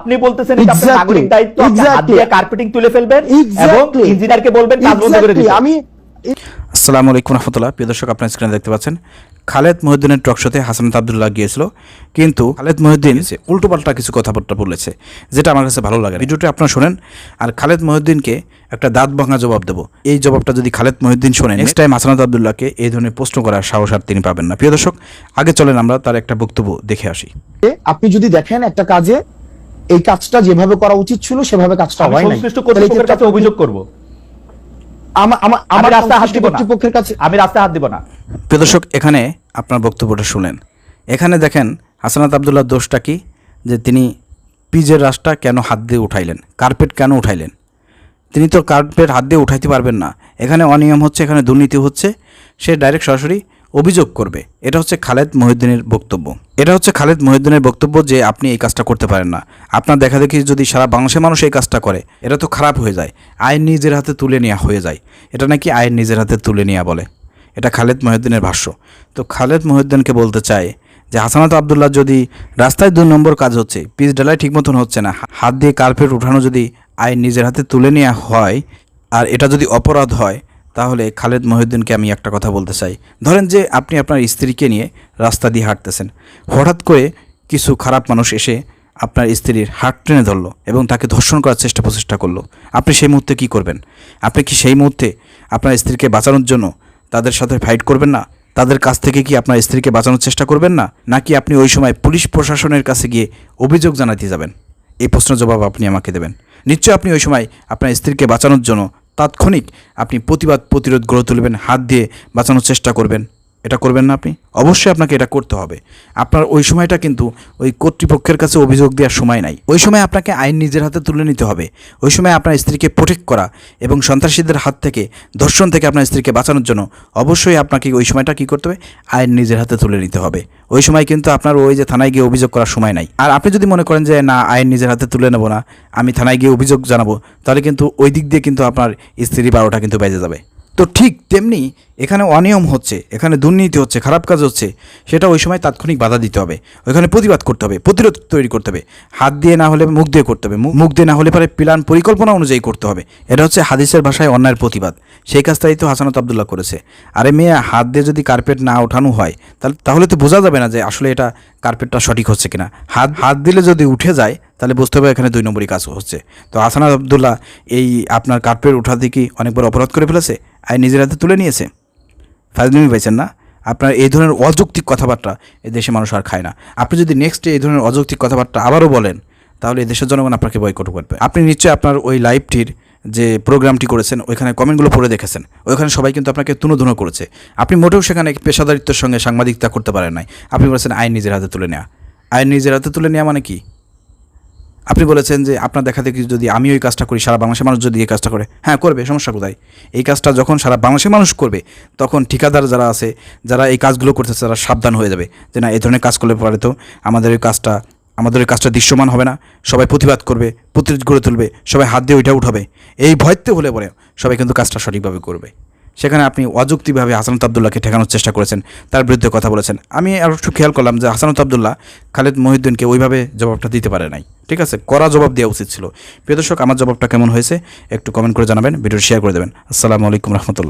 আপনি বলতেছেন এটা আপনার নাগরিক দায়িত্ব আপনি হাত দিয়ে কার্পেটিং তুলে ফেলবেন এবং. ইঞ্জিনিয়ারকে বলবেন কাজ বন্ধ করে দিতে আমি আসসালামু আলাইকুম রহমতুল্লাহ। প্রিয় দর্শক আপনার স্ক্রিনে দেখতে পাচ্ছেন খালেদ মহিউদ্দিনের টকশোতে হাসানাত আবদুল্লাহ গিয়েছিল কিন্তু খালেদ মহিউদ্দিন উল্টোপাল্টা কিছু কথাবার্তা বলেছে যেটা আমার কাছে ভালো লাগে ভিডিওটি আপনারা শোনেন আর খালেদ মহিউদ্দিনকে একটা দাঁত ভাঙা জবাব দেবো। এই জবাবটা যদি খালেদ মহিউদ্দিন শোনেন নেক্সট টাইম হাসানাত আবদুল্লাহকে এই ধরনের প্রশ্ন করার সাহস আর তিনি পাবেন না। প্রিয় দর্শক আগে চলেন আমরা তার একটা বক্তব্য দেখে আসি। আপনি যদি দেখেন একটা কাজে এই কাজটা যেভাবে করা উচিত ছিল সেভাবে কাজটা হয় নাই। সংশ্লিষ্ট তাহলে কর্তৃপক্ষের কাছে অভিযোগ করব। আমা- আমা- আমি আমার রাস্তায় হাত দিব না। কর্তৃপক্ষের কাছে আমি রাস্তায় হাত দিব না। প্রিয় দর্শক এখানে আপনার বক্তব্যটা শুনেন এখানে দেখেন হাসানাত আবদুল্লাহ দোষটা কি? যে তিনি পিজের রাশটা কেন হাত দিয়ে উঠাইলেন? কার্পেট কেন উঠাইলেন? তিনি তো কার্পেট হাত দিয়ে উঠাইতে পারবেন না। এখানে অনিয়ম হচ্ছে এখানে দুর্নীতি হচ্ছে। সে ডাইরেক্ট সরাসরি অভিযোগ করবে। এটা হচ্ছে খালেদ মহিউদ্দিনের বক্তব্য। এটা হচ্ছে খালেদ মহিউদ্দিনের বক্তব্য যে আপনি এই কাজটা করতে পারেন না। আপনার দেখা দেখি যদি সারা বাংলাদেশের মানুষ এই কাজটা করে, এটা তো খারাপ হয়ে যায়। আইন নিজের হাতে তুলে নেওয়া হয়ে যায়। এটা নাকি আইন নিজের হাতে তুলে নেওয়া বলে। এটা খালেদ মহিউদ্দিনের ভাষ্য। তো খালেদ মহিউদ্দিনকে বলতে চায় যে, হাসানাত আবদুল্লাহ যদি রাস্তায় দুই নম্বর কাজ হচ্ছে, পিচ ডালাই ঠিক মতন হচ্ছে না, হাত দিয়ে কার্পেট উঠানো যদি আইন নিজের হাতে তুলে নেওয়া হয়, আর এটা যদি অপরাধ হয় তাহলে খালেদ মহিউদ্দিনকে আমি একটা কথা বলতে চাই। ধরেন যে আপনি আপনার স্ত্রীকে নিয়ে রাস্তা দিয়ে হাঁটতেছেন। হঠাৎ করে কিছু খারাপ মানুষ এসে আপনার স্ত্রীর হাত টেনে ধরলো এবং তাকে ধর্ষণ করার চেষ্টা প্রচেষ্টা করল। আপনি সেই মুহূর্তে কি করবেন? আপনি কি সেই মুহূর্তে আপনার স্ত্রীকে বাঁচানোর জন্য তাদের সাথে ফাইট করবেন না? তাদের কাছ থেকে কি আপনার স্ত্রীকে বাঁচানোর চেষ্টা করবেন না? নাকি আপনি ওই সময় পুলিশ প্রশাসনের কাছে গিয়ে অভিযোগ জানাতে যাবেন? এই প্রশ্নের জবাব আপনি আমাকে দেবেন। নিশ্চয়ই আপনি ওই সময় আপনার স্ত্রীকে বাঁচানোর জন্য তাৎক্ষণিক আপনি প্রতিবাদ প্রতিরোধ গড়ে তুলবেন হাত দিয়ে বাঁচানোর চেষ্টা করবেন। এটা করবেন না আপনি? অবশ্যই আপনাকে এটা করতে হবে। আপনার ওই সময়টা কিন্তু ওই কর্তৃপক্ষের কাছে অভিযোগ দেওয়ার সময় নাই। ওই সময় আপনাকে আইন নিজের হাতে তুলে নিতে হবে। ওই সময় আপনার স্ত্রীকে প্রোটেক্ট করা এবং সন্ত্রাসীদের হাত থেকে, ধর্ষণ থেকে আপনার স্ত্রীকে বাঁচানোর জন্য অবশ্যই আপনাকে ওই সময়টা কী করতে হবে? আইন নিজের হাতে তুলে নিতে হবে। ওই সময় কিন্তু আপনার ওই যে থানায় গিয়ে অভিযোগ করার সময় নাই। আর আপনি যদি মনে করেন যে, না, আইন নিজের হাতে তুলে নেব না, আমি থানায় গিয়ে অভিযোগ জানাব, তাহলে কিন্তু ওই দিক দিয়ে কিন্তু আপনার স্ত্রী বারোটা কিন্তু বেজে যাবে। তো ঠিক তেমনি এখানে অনিয়ম হচ্ছে, এখানে দুর্নীতি হচ্ছে, খারাপ কাজ হচ্ছে, সেটা ওই সময় তাৎক্ষণিক বাধা দিতে হবে, ওইখানে প্রতিবাদ করতে হবে, প্রতিরোধ তৈরি করতে হবে, হাত দিয়ে না হলে মুখ দিয়ে করতে হবে মুখ- দিয়ে না হলে পরে প্ল্যান পরিকল্পনা অনুযায়ী করতে হবে, এটা হচ্ছে হাদিসের ভাষায় অন্যায়ের প্রতিবাদ, সেই কাজটাই তো হাসানত আবদুল্লাহ করেছে, আরে মেয়ে, হাত দিয়ে যদি কার্পেট না ওঠানো হয়, তাহলে তাহলে তো বোঝা যাবে না যে আসলে এটা কার্পেটটা সঠিক হচ্ছে কিনা, হাত হাত দিলে যদি উঠে যায় তাহলে বুঝতে হবে এখানে দুই নম্বরই কাজ হচ্ছে। তো হাসানাত আবদুল্লাহ এই আপনার কার্পেট উঠাতে কি অনেক বড় অপরাধ করে ফেলেছে আইন নিজের হাতে তুলে নিয়েছে। ফাজলিমি পাইছেন না? আপনার এই ধরনের অযৌক্তিক কথাবার্তা এই দেশে মানুষ আর খায় না। আপনি যদি নেক্সট এই ধরনের অযৌক্তিক কথাবার্তা আবারও বলেন, তাহলে দেশের জনগণ আপনাকে বয়কট করবে। আপনি নিশ্চয়ই আপনার ওই লাইভটির যে প্রোগ্রামটি করেছেন, ওইখানে কমেন্টগুলো পড়ে দেখেছেন। ওইখানে সবাই কিন্তু আপনাকে তুনোধুনো করেছে। আপনি মোটেও সেখানে পেশাদারিত্বের সঙ্গে সাংবাদিকতা করতে পারেন নাই। আপনি বলেছেন, আইন নিজের হাতে তুলে নেওয়া আইন নিজের হাতে তুলে নেওয়া মানে কি? আপনি বলেছেন যে আপনার দেখা দেখি যদি আমি ওই কাজটা করি, সারা বাংলাদেশের মানুষ যদি এই কাজটা করে হ্যাঁ করবে, সমস্যা কোথায়? এই কাজটা যখন সারা বাংলাদেশের মানুষ করবে, তখন ঠিকাদার যারা আছে, যারা এই কাজগুলো করতেছে, তারা সাবধান হয়ে যাবে যে না, এই ধরনের কাজ করলে পরে তো আমাদের ওই কাজটা, আমাদের ওই কাজটা দৃশ্যমান হবে না। সবাই প্রতিবাদ করবে, প্রতিরোধ গড়ে তুলবে, সবাই হাত দিয়ে ওইটা উঠাবে। এই ভয়তে হলে পরে সবাই কিন্তু কাজটা সঠিকভাবে করবে। সেখানে আপনি অযুক্তিভাবে হাসানত আবদুল্লাহকে ঠেকানোর চেষ্টা করেছেন, তার বিরুদ্ধে কথা বলেছেন। আমি আর একটু খেয়াল করলাম যে হাসানত আবদুল্লাহ খালেদ মহিউদ্দিনকে ওইভাবে জবাবটা দিতে পারে নাই। ঠিক আছে? করা জবাব দেওয়া উচিত ছিল। প্রিয় দর্শক, আমার জবাবটা কেমন হয়েছে একটু কমেন্ট করে জানাবেন ভিডিও শেয়ার করে দেবেন। আসসালামু আলাইকুম রহমতুল্লাহ।